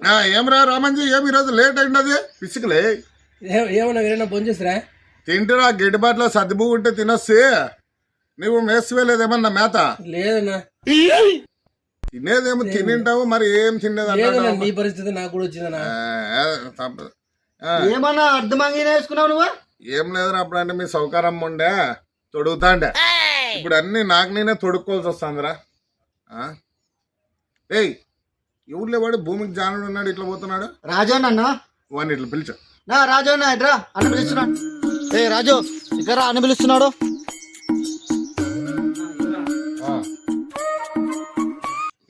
ఆ, ఏమిరా రామంజీ ఏమి ఈరోజు లేట్ అయింది పిసుకులే ఏమన్నా వేరేనా ఫోన్ చేసిరా? తింటురా గిడ్డుబాట్లో సర్దిబు ఉంటే తినొస్తే. నువ్వు మేసివేలేదేమన్నా మేత? లేదన్నా. తినేదేమో తినింటావు మరి ఏం తినేది లేదన్నా అంటావు? నీ పరిస్థితి నాకు కూడా వచ్చిందన్నా. ఏమన్నా అర్థమంగా వేసుకున్నావు నువ్వు? ఏం లేదురా అప్పుడంటే మీ సౌకర్యం ఉండే. తొడుగుతాండే. ఇప్పుడు అన్ని నాకు నేనే తొడుక్కోవాల్సి వస్తుందిరా. ఆ? ఏయ్ ఎవరులే వాడు భూమికి జానుడు ఉన్నాడు ఇట్లా పోతున్నాడు. రాజు నన్ను వాడిని ఇట్లా పిలిచా. నా రాజు అన్న ఇట్రా అని పిలుస్తున్నాడు. ఏ రాజు ఇక్కడ అని పిలుస్తున్నాడు.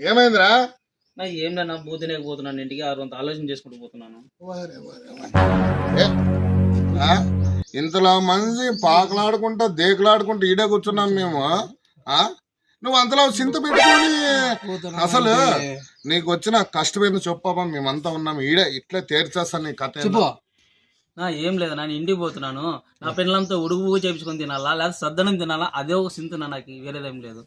ఏమైందిరా? నా ఏం నా బూతినే పోతున్నాను ఇంటికి ఆ రోజు ఆలోచన చేసుకుంటూ పోతున్నాను. ఏ, ఆ? ఇంతలో మంది పాకలాడుకుంటా దేకులాడుకుంటా ఈడే కూర్చున్నాం మేము. ఆ? నువ్వు అంతలో చింత పెట్టుకొని అసలు నీకు వచ్చిన కష్టమైన చెప్పాపా మేమంతా ఉన్నాం ఈడే ఇట్లే తీర్చేస్తాను నీ కథ ఏందో. చెప్పు. నా ఏం లేదు నేను ఇంటికి పోతున్నాను. నా పిల్లలతో ఉడుగు చేపించుకొని తినాలా లేదా సద్దనం తినాలా? అదే ఒక సింతున్నా నాకు వేరేదేం లేదు.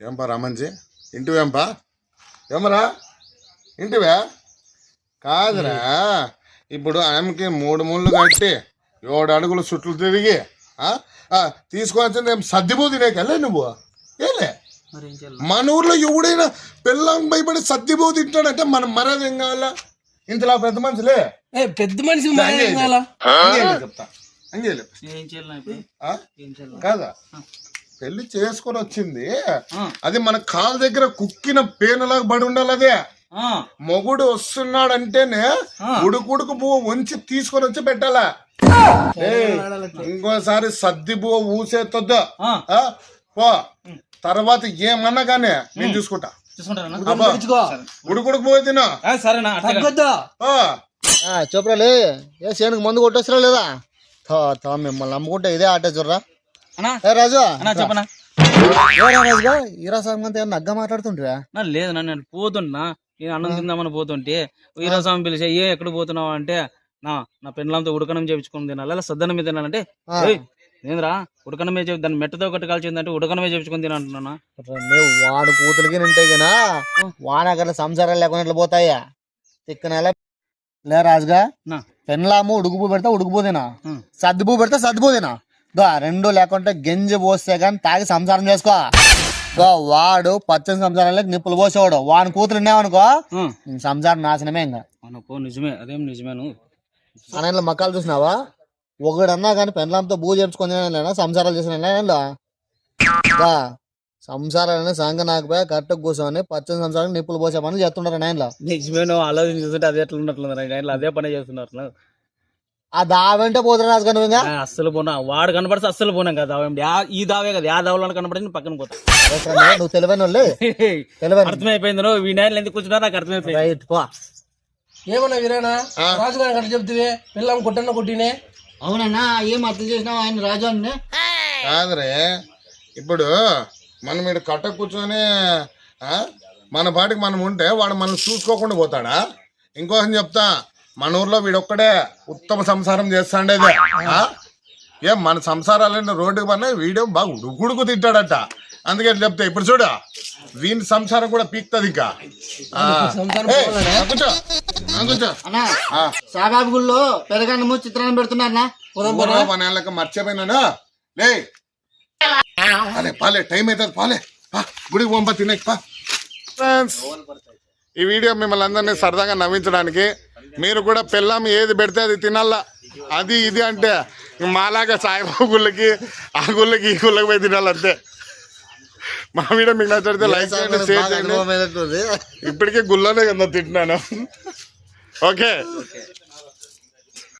ఏంపా రామంజీ? ఇంటివేంపా ఏమరా? ఇంటివే? కాదురా. ఇప్పుడు ఆమెకి మూడు ముళ్ళు కట్టి ఏడు అడుగులు చుట్లు తిరిగి ఆ? ఆ, తీసుకొని వచ్చింది ఏం సర్దిపో తినేకెళ్ళే నువ్వు? ఏలే మన ఊర్లో ఎవడైనా పిల్లం భయపడి సర్దిపో తింటాడంటే మనం మర్యాద ఏం కావాలా? ఇంతలా పెద్ద మనుషులే? పెద్ద మనిషి చెప్తా. కాదా? పెళ్ళి చేసుకొని వచ్చింది. అది మన కాళ్ళ దగ్గర కుక్కిన పేనలాగా పడి ఉండాలి అదే. మొగుడు వస్తున్నాడంటేనే. ఉడుకుడుకు పువ్వు వంచి తీసుకొని వచ్చి పెట్టాలా? ఇంకోసారి సర్ది పువ్వు ఊసేత్తొద్దు. ఆ, ఆ? పో. తర్వాత ఏమన్నా కానీ నేను చూసుకుంటా. ఉడుకుడుకు పోయి తిను. సరేనా అట్లా తగ్గొద్దు. ఆ. చెప్పురాలే ఏ సేనుకు మందు కొట్టేస్తారా లేదా? థా థా మిమ్మల్ని నమ్ముకుంటే ఇదే ఆట చూడరా అన్నా. ఏ రాజు. అన్నా చెప్పనా? రాజుగా ఈరా సాంగంతా ఏమన్నా నగ్గ మాట్లాడుతుంటివా నా లేదు నా నేను పోతున్నా. నేను అన్నం తిందామని పోతుంటే వీరస్వామి పిలిచే ఏ ఎక్కడ పోతున్నావు అంటే నా నా పెండ్లంతో ఉడకనం చేపించుకొని తినాలి. లేదా సద్దనం మీద తినాలంటే ఏందిరా? ఉడకనమే చెప్పి దాన్ని మెట్టతో ఒకటి కాల్చిందంటే ఉడకనమే చేపించుకొని తినంటున్నా వాడు కూతురికి నింటే గనా వాన అక్కడ సంసారాలు లేకుండా పోతాయా? తిక్కనేలా. లే రాజుగా. పెన్లాము ఉడుకుపూ పెడితే ఉడుకుపోదేనా. సర్దుపూ పెడితే సర్దుపోదేనా దో రెండు లేకుంటే గెంజి పోస్తే కానీ తాగి సంసారం చేసుకో. దో వాడు పచ్చని సంసారాలకు నిప్పులు పోసేవాడు. వాని కూతురు ఉన్నావనుకో సంసారం నాశనమే ఇంకా. అనుకో నిజమే. అదేం నిజమేను అనలో మక్కలు చూసినావా? ఒకడన్నా కానీ పెండ్లంతో చేపించుకొని తినాలేనా? సంసారాలు చేసిన సంసారాలని సంగ నాకుపోయి కరెక్ట్ కూర్చొని పచ్చని సంసారం నిప్పులు పోసే పనులు చేస్తుంటారు నాయనలో నిజమేను ఆలోచన చూస్తుంటే అదే ఎట్లా ఉన్నట్లుంది అదే పని చేస్తున్నారు ఆ దావంటే పోతున్నా నువ్వు ఇంకా? ఆ, అస్సలు పోనా. వాడు కనపడితే అస్సలు పోనాం కదా ఈ దావే కదా. ఆ దావలో కనపడి పక్కన పోతా. నువ్వు తెలివైన వాళ్ళే తెలివైన అర్థమైపోయింది నువ్వు ఈ నేల ఎందుకు కూర్చున్నా నాకు అర్థమైపోయింది. ఏమన్నా వీరేనా? రాజు గారు అట్లా చెప్తివి పిల్లం కొట్టన్న కొట్టినే. అవునన్నా ఏం అర్థం చేసినావు ఆయన రాజు అని కాదురే ఇప్పుడు మనం ఇక్కడ కట్ట కూర్చొని ఆ? మన పాటికి మనం ఉంటే వాడు మనం చూసుకోకుండా పోతాడా? ఇంకోసం చెప్తా మన ఊర్లో వీడొక్కడే ఉత్తమ సంసారం చేస్తాండేదే. ఆ? ఏం మన సంసారాలన్నీ రోడ్డుకి పడినా వీడియో బాగా ఉడుకుడుకు తింటాడట. అందుకే చెప్తా ఇప్పుడు చూడు వీని సంసారం కూడా పీక్తుంది ఇంకా. సాబాబు గుళ్ళో పెరగన్నము చిత్రాన్ని పెడుతున్నారన్నా. ఊర్లో పనేళ్ళకి మర్చిపోయినానా? లే. పాలే పాలే టైం అవుతుంది పాలే. గుడికి పంప తినే పా. ఫ్రెండ్స్ ఈ వీడియో మిమ్మల్ని అందరినీ సరదాగా నవ్వించడానికి మీరు కూడా పిల్లం ఏది పెడితే అది తినాలా? అది ఇది అంటే మాలాగా సాయిబాబు గుళ్ళకి ఆ గుళ్ళకి ఈ గుళ్ళకి పోయి తినాలంతే. మా వీడియో మీకు నచ్చితే లైక్ చేయండి షేర్ చేయండి. ఇప్పటికే గుళ్ళనే కదా తింటున్నాను. Okay. okay.